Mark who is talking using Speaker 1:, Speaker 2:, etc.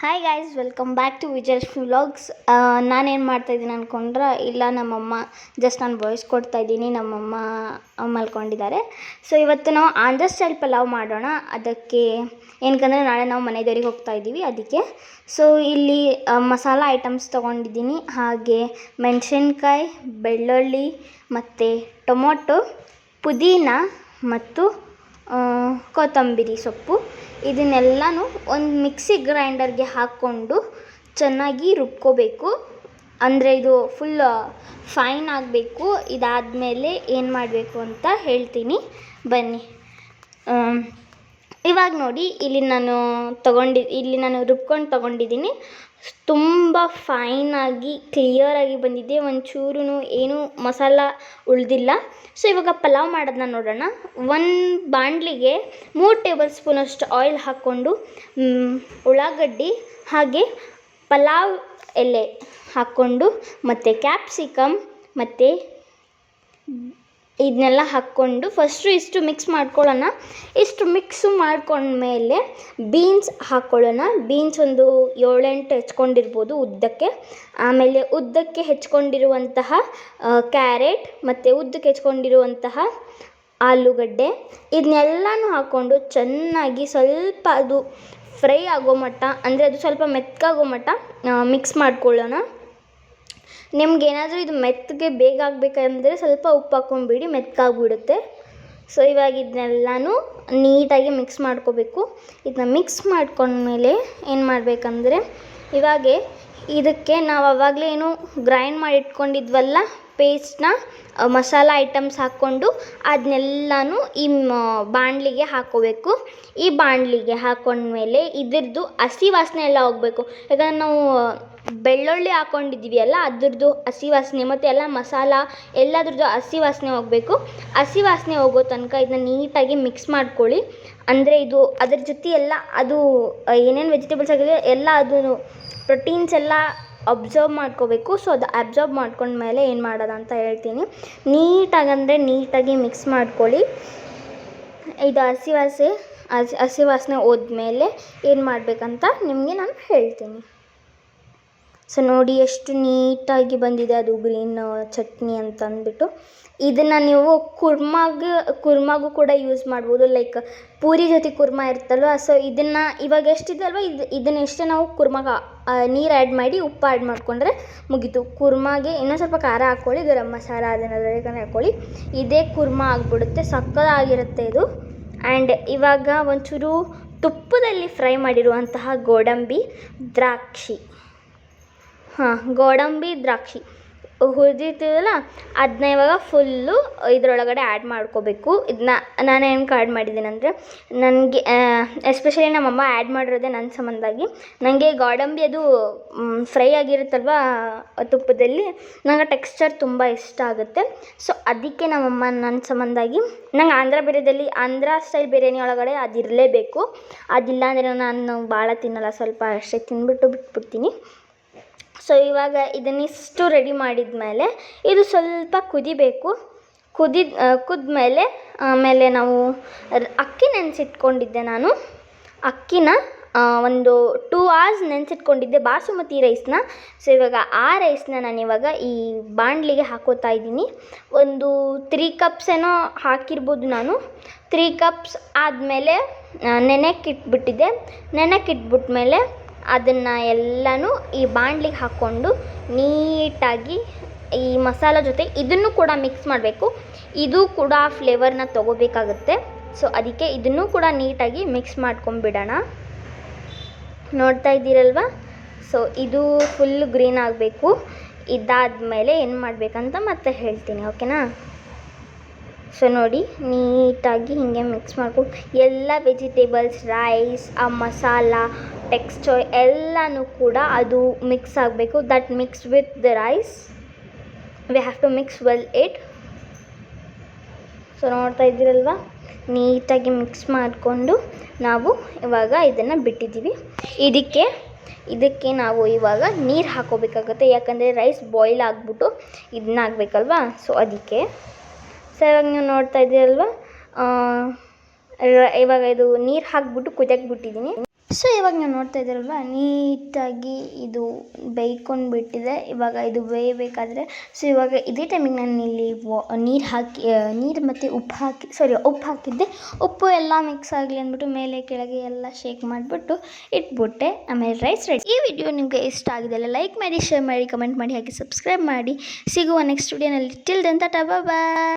Speaker 1: Hi guys welcome back to Vijayalakshmi vlogs ನಾನೇನು ಮಾಡ್ತಾಯಿದ್ದೀನಿ ಅಂದ್ಕೊಂಡ್ರೆ ಇಲ್ಲ ನಮ್ಮಮ್ಮ ಜಸ್ಟ್ ನಾನು ವಾಯ್ಸ್ ಕೊಡ್ತಾ ಇದ್ದೀನಿ, ನಮ್ಮಮ್ಮ ಮಲ್ಕೊಂಡಿದ್ದಾರೆ. ಸೊ ಇವತ್ತು ನಾವು ಆಂಧ್ರ ಸ್ಟೈಲ್ ಪಲಾವ್ ಮಾಡೋಣ. ಅದಕ್ಕೆ ಏನಕ್ಕಂದರೆ ನಾಳೆ ನಾವು ಮನೆ ದೇವ್ರಿಗೆ ಹೋಗ್ತಾ ಇದ್ದೀವಿ, ಅದಕ್ಕೆ. ಸೊ ಇಲ್ಲಿ ಮಸಾಲ ಐಟಮ್ಸ್ ತೊಗೊಂಡಿದ್ದೀನಿ. ಹಾಗೆ ಮೆಣಸಿನ್ಕಾಯಿ, ಬೆಳ್ಳುಳ್ಳಿ, ಮತ್ತು ಟೊಮೊಟೊ, ಪುದೀನ, ಮತ್ತು ಕೊತ್ತಂಬರಿ ಸೊಪ್ಪು. ಇದನ್ನೆಲ್ಲನೂ ಒಂದು ಮಿಕ್ಸಿ ಗ್ರೈಂಡರ್ಗೆ ಹಾಕ್ಕೊಂಡು ಚೆನ್ನಾಗಿ ರುಬ್ಕೋಬೇಕು. ಅಂದರೆ ಇದು ಫುಲ್ ಫೈನ್ ಆಗಬೇಕು. ಇದಾದಮೇಲೆ ಏನು ಮಾಡಬೇಕು ಅಂತ ಹೇಳ್ತೀನಿ. ಬನ್ನಿ. ಇವಾಗ ನೋಡಿ, ಇಲ್ಲಿ ನಾನು ತೊಗೊಂಡಿ, ಇಲ್ಲಿ ನಾನು ರುಬ್ಕೊಂಡು ತೊಗೊಂಡಿದ್ದೀನಿ. ತುಂಬ ಫೈನಾಗಿ ಕ್ಲಿಯರಾಗಿ ಬಂದಿದೆ. ಒಂಚೂರು ಏನು ಮಸಾಲ ಉಳಿದಿಲ್ಲ. ಸೊ ಇವಾಗ ಪಲಾವ್ ಮಾಡೋದನ್ನ ನೋಡೋಣ. ಒಂದು ಬಾಣಲಿಗೆ ಮೂರು ಟೇಬಲ್ ಸ್ಪೂನಷ್ಟು ಆಯಿಲ್ ಹಾಕ್ಕೊಂಡು ಉಳ್ಳಾಗಡ್ಡಿ ಹಾಗೆ ಪಲಾವ್ ಎಲೆ ಹಾಕ್ಕೊಂಡು, ಮತ್ತು ಕ್ಯಾಪ್ಸಿಕಮ್ ಮತ್ತು ಇದನ್ನೆಲ್ಲ ಹಾಕ್ಕೊಂಡು ಫಸ್ಟು ಇಷ್ಟು ಮಿಕ್ಸ್ ಮಾಡ್ಕೊಳ್ಳೋಣ. ಇಷ್ಟು ಮಿಕ್ಸು ಮಾಡ್ಕೊಂಡ್ಮೇಲೆ ಬೀನ್ಸ್ ಹಾಕ್ಕೊಳ್ಳೋಣ. ಬೀನ್ಸ್ ಒಂದು ಏಳೆಂಟು ಹೆಚ್ಕೊಂಡಿರ್ಬೋದು ಉದ್ದಕ್ಕೆ. ಆಮೇಲೆ ಉದ್ದಕ್ಕೆ ಹೆಚ್ಕೊಂಡಿರುವಂತಹ ಕ್ಯಾರೆಟ್ ಮತ್ತು ಉದ್ದಕ್ಕೆ ಹೆಚ್ಕೊಂಡಿರುವಂತಹ ಆಲೂಗಡ್ಡೆ. ಇದನ್ನೆಲ್ಲನೂ ಹಾಕ್ಕೊಂಡು ಚೆನ್ನಾಗಿ ಸ್ವಲ್ಪ ಅದು ಫ್ರೈ ಆಗೋ ಮಟ್ಟ, ಅಂದರೆ ಅದು ಸ್ವಲ್ಪ ಮೆತ್ತಗಾಗೋ ಮಟ್ಟ ಮಿಕ್ಸ್ ಮಾಡ್ಕೊಳ್ಳೋಣ. ನಿಮ್ಗೇನಾದರೂ ಇದು ಮೆತ್ತಗೆ ಬೇಗ ಆಗಬೇಕಂದ್ರೆ ಸ್ವಲ್ಪ ಉಪ್ಪು ಹಾಕ್ಕೊಂಬಿಡಿ, ಮೆತ್ತಗಾಗ್ಬಿಡುತ್ತೆ. ಸೊ ಇವಾಗ ಇದನ್ನೆಲ್ಲನೂ ನೀಟಾಗಿ ಮಿಕ್ಸ್ ಮಾಡ್ಕೋಬೇಕು. ಇದನ್ನ ಮಿಕ್ಸ್ ಮಾಡ್ಕೊಂಡ್ಮೇಲೆ ಏನು ಮಾಡಬೇಕಂದ್ರೆ, ಇವಾಗೆ ಇದಕ್ಕೆ ನಾವು ಆವಾಗಲೇ ಏನು ಗ್ರೈಂಡ್ ಮಾಡಿ ಇಟ್ಕೊಂಡಿದ್ವಲ್ಲ ಪೇಸ್ಟ್ನ ಮಸಾಲ ಐಟಮ್ಸ್ ಹಾಕ್ಕೊಂಡು ಅದನ್ನೆಲ್ಲನೂ ಈ ಬಾಣಲಿಗೆ ಹಾಕ್ಕೋಬೇಕು ಈ ಬಾಣಲಿಗೆ ಹಾಕ್ಕೊಂಡ್ಮೇಲೆ ಇದ್ರದ್ದು ಹಸಿ ವಾಸನೆ ಎಲ್ಲ ಹೋಗಬೇಕು. ಯಾಕಂದ್ರೆ ನಾವು ಬೆಳ್ಳುಳ್ಳಿ ಹಾಕ್ಕೊಂಡಿದ್ದೀವಿ ಅಲ್ಲ, ಅದ್ರದ್ದು ಹಸಿ ವಾಸನೆ ಮತ್ತು ಎಲ್ಲ ಮಸಾಲ, ಎಲ್ಲದ್ರದ್ದು ಹಸಿ ವಾಸನೆ ಹೋಗಬೇಕು. ಹಸಿ ವಾಸನೆ ಹೋಗೋ ತನಕ ಇದನ್ನ ನೀಟಾಗಿ ಮಿಕ್ಸ್ ಮಾಡ್ಕೊಳ್ಳಿ. ಅಂದರೆ ಇದು ಅದ್ರ ಜೊತೆ ಎಲ್ಲ ಅದು ಏನೇನು ವೆಜಿಟೇಬಲ್ಸ್ ಆಗಿದೆ ಎಲ್ಲ ಅದು ಪ್ರೋಟೀನ್ಸ್ ಎಲ್ಲ ಅಬ್ಸರ್ವ್ ಮಾಡ್ಕೋಬೇಕು. ಸೊ ಅದು ಅಬ್ಸರ್ವ್ ಮಾಡ್ಕೊಂಡ್ಮೇಲೆ ಏನು ಮಾಡೋದು ಅಂತ ಹೇಳ್ತೀನಿ. ನೀಟಾಗಿ ಅಂದರೆ ನೀಟಾಗಿ ಮಿಕ್ಸ್ ಮಾಡ್ಕೊಳ್ಳಿ. ಇದು ಹಸಿ ವಾಸೆ ಹಸಿ ಹಸಿ ವಾಸನೆ ಹೋದ್ಮೇಲೆ ಏನು ಮಾಡಬೇಕಂತ ನಿಮಗೆ ನಾನು ಹೇಳ್ತೀನಿ. ಸೊ ನೋಡಿ ಎಷ್ಟು ನೀಟಾಗಿ ಬಂದಿದೆ ಅದು ಗ್ರೀನ್ ಚಟ್ನಿ ಅಂತ ಅಂದ್ಬಿಟ್ಟು ಇದನ್ನು ನೀವು ಕುರ್ಮಾಗೆ, ಕುರ್ಮಾಗೂ ಕೂಡ ಯೂಸ್ ಮಾಡ್ಬೋದು. ಲೈಕ್ ಪೂರಿ ಜೊತೆ ಕುರ್ಮ ಇರ್ತಲ್ವ ಸೊ ಇದನ್ನು ಇವಾಗ ಎಷ್ಟಿದೆ ಅಲ್ವ ಇದು, ಇದನ್ನ ಎಷ್ಟೇ ನಾವು ಕುರ್ಮಾಗ ನೀರು ಆ್ಯಡ್ ಮಾಡಿ ಉಪ್ಪು ಆ್ಯಡ್ ಮಾಡಿಕೊಂಡ್ರೆ ಮುಗೀತು. ಕುರ್ಮಾಗೆ ಇನ್ನೂ ಸ್ವಲ್ಪ ಖಾರ ಹಾಕ್ಕೊಳ್ಳಿ, ಗರಂ ಮಸಾಲ ಅದನ್ನೆಲ್ಲ ಹಾಕ್ಕೊಳ್ಳಿ. ಇದೇ ಕುರ್ಮ ಆಗಿಬಿಡುತ್ತೆ ಸಕ್ಕತ್ತಾಗಿರುತ್ತೆ ಇದು. ಆ್ಯಂಡ್ ಇವಾಗ ಒಂಚೂರು ತುಪ್ಪದಲ್ಲಿ ಫ್ರೈ ಮಾಡಿರುವಂತಹ ಗೋಡಂಬಿ ದ್ರಾಕ್ಷಿ. ಹಾಂ, ಗೋಡಂಬಿ, ದ್ರಾಕ್ಷಿ. ಹುರಿದಿರ್ತೀವಲ್ಲ ಅದನ್ನ ಇವಾಗ ಫುಲ್ಲು ಇದರೊಳಗಡೆ ಆ್ಯಡ್ ಮಾಡ್ಕೋಬೇಕು. ಇದನ್ನ ನಾನು ಏನಕ್ಕೆ ಆ್ಯಡ್ ಮಾಡಿದ್ದೀನಿ ಅಂದರೆ, ನನಗೆ ಎಸ್ಪೆಷಲಿ ನಮ್ಮಮ್ಮ ಆ್ಯಡ್ ಮಾಡಿರೋದೇ ನನ್ನ ಸಂಬಂಧಾಗಿ ನನಗೆ ಗೋಡಂಬಿ ಅದು ಫ್ರೈ ಆಗಿರುತ್ತಲ್ವ ತುಪ್ಪದಲ್ಲಿ, ನಂಗೆ ಟೆಕ್ಸ್ಚರ್ ತುಂಬ ಇಷ್ಟ ಆಗುತ್ತೆ. ಸೊ ಅದಕ್ಕೆ ನಮ್ಮಮ್ಮ ನನ್ನ ಸಂಬಂಧಾಗಿ ನಂಗೆ ಆಂಧ್ರ ಬಿರಿಯಾನಿಯಲ್ಲಿ ಆಂಧ್ರ ಸ್ಟೈಲ್ ಬಿರಿಯಾನಿ ಒಳಗಡೆ ಅದಿರಲೇಬೇಕು. ಅದಿಲ್ಲ ಅಂದರೆ ನಾನು ಭಾಳ ತಿನ್ನಲ್ಲ, ಸ್ವಲ್ಪ ಅಷ್ಟೇ ತಿಂದ್ಬಿಟ್ಟು ಬಿಟ್ಬಿಡ್ತೀನಿ. ಸೊ, ಇವಾಗ ಇದನ್ನಿಷ್ಟು ರೆಡಿ ಮಾಡಿದ ಮೇಲೆ ಇದು ಸ್ವಲ್ಪ ಕುದಿಬೇಕು. ಕುದಿದ ಕುದ್ಮೇಲೆ ಆಮೇಲೆ ನಾವು ಅಕ್ಕಿ ನೆನೆಸಿಟ್ಕೊಂಡಿದ್ದೆ ನಾನು. ಅಕ್ಕಿನ ಒಂದು ಟೂ ಅವರ್ಸ್ ನೆನೆಸಿಟ್ಕೊಂಡಿದ್ದೆ ಬಾಸುಮತಿ ರೈಸ್ನ ಸೊ, ಇವಾಗ ಆ ರೈಸ್ನ ನಾನು ಇವಾಗ ಈ ಬಾಣಲಿಗೆ ಹಾಕೋತಾ ಇದ್ದೀನಿ. ಒಂದು ತ್ರೀ ಕಪ್ಸ್ ಏನೋ ಹಾಕಿರ್ಬೋದು ನಾನು. ತ್ರೀ ಕಪ್ಸ್ ಆದಮೇಲೆ ನೆನೆಕ್ಕಿಟ್ಬಿಟ್ಟಿದ್ದೆ ನೆನೆಕ್ಕಿಟ್ಬಿಟ್ಮೇಲೆ ಅದನ್ನು ಎಲ್ಲನೂ ಈ ಬಾಣಲಿಗೆ ಹಾಕ್ಕೊಂಡು ನೀಟಾಗಿ ಈ ಮಸಾಲ ಜೊತೆ ಇದನ್ನು ಕೂಡ ಮಿಕ್ಸ್ ಮಾಡಬೇಕು. ಇದು ಕೂಡ ಆ ಫ್ಲೇವರ್ನ ತೊಗೋಬೇಕಾಗುತ್ತೆ. ಸೊ ಅದಕ್ಕೆ ಇದನ್ನು ಕೂಡ ನೀಟಾಗಿ ಮಿಕ್ಸ್ ಮಾಡ್ಕೊಂಬಿಡೋಣ ನೋಡ್ತಾ ಇದ್ದೀರಲ್ವ? ಸೊ ಇದು ಫುಲ್ ಗ್ರೀನ್ ಆಗಬೇಕು. ಇದಾದಮೇಲೆ ಏನು ಮಾಡಬೇಕಂತ ಮತ್ತೆ ಹೇಳ್ತೀನಿ ಓಕೆನಾ ಸೊ ನೋಡಿ, ನೀಟಾಗಿ ಹೀಗೆ ಮಿಕ್ಸ್ ಮಾಡ್ಕೊಂಡು ಎಲ್ಲ ವೆಜಿಟೇಬಲ್ಸ್ ರೈಸ್ ಆ ಮಸಾಲ ಟೆಕ್ಸ್ಚರ್ ಎಲ್ಲನೂ ಕೂಡ ಅದು ಮಿಕ್ಸ್ ಆಗಬೇಕು. That mix with the rice we have to mix well it so ನೋಡ್ತಾ ಇದ್ದೀರಲ್ವ? ನೀಟಾಗಿ ಮಿಕ್ಸ್ ಮಾಡಿಕೊಂಡು ನಾವು ಇವಾಗ ಇದನ್ನು ಬಿಟ್ಟಿದ್ದೀವಿ. ಇದಕ್ಕೆ ಇದಕ್ಕೆ ನಾವು ಇವಾಗ ನೀರು ಹಾಕೋಬೇಕಾಗುತ್ತೆ. ಯಾಕಂದರೆ ರೈಸ್ ಬಾಯ್ಲ್ ಆಗಿಬಿಟ್ಟು ಇದನ್ನ ಆಗಬೇಕಲ್ವಾ ಸೊ ಅದಕ್ಕೆ ಸೊ ಇವಾಗ ನೀವು ನೋಡ್ತಾ ಇದ್ದೀರಲ್ವ ಇವಾಗ ಇದು ನೀರು ಹಾಕ್ಬಿಟ್ಟು ಕುದಿಯಕ್ಕೆ ಬಿಟ್ಟಿದ್ದೀನಿ ಸೊ ಇವಾಗ ನೀವು ನೋಡ್ತಾ ಇದ್ದೀರಲ್ವ ನೀಟಾಗಿ ಇದು ಬೇಯ್ಕೊಂಡು ಬಿಟ್ಟಿದೆ. ಇವಾಗ ಇದು ಬೇಯಬೇಕಾದ್ರೆ ಸೊ ಇವಾಗ ಇದೇ ಟೈಮಿಗೆ ನಾನು ಇಲ್ಲಿ ನೀರು ಹಾಕಿ ನೀರು ಮತ್ತು ಉಪ್ಪು ಹಾಕಿ ಸಾರಿ ಉಪ್ಪು ಹಾಕಿದ್ದೆ. ಉಪ್ಪು ಎಲ್ಲ ಮಿಕ್ಸ್ ಆಗಲಿ ಅಂದ್ಬಿಟ್ಟು ಮೇಲೆ ಕೆಳಗೆ ಎಲ್ಲ ಶೇಕ್ ಮಾಡಿಬಿಟ್ಟು ಇಟ್ಬಿಟ್ಟೆ. ಆಮೇಲೆ ರೈಸ್ ರೆಡಿ ಈ ವಿಡಿಯೋ ನಿಮಗೆ ಇಷ್ಟ ಆಗಿದೆಲ್ಲ ಲೈಕ್ ಮಾಡಿ ಶೇರ್ ಮಾಡಿ ಕಮೆಂಟ್ ಮಾಡಿ, ಹಾಗೆ ಸಬ್ಸ್ಕ್ರೈಬ್ ಮಾಡಿ. ಸಿಗುವ ನೆಕ್ಸ್ಟ್ ವಿಡಿಯೋನಲ್ಲಿ ಟಿಲ್ ದೆನ್ ಟಾಟಾ ಬಾಯ್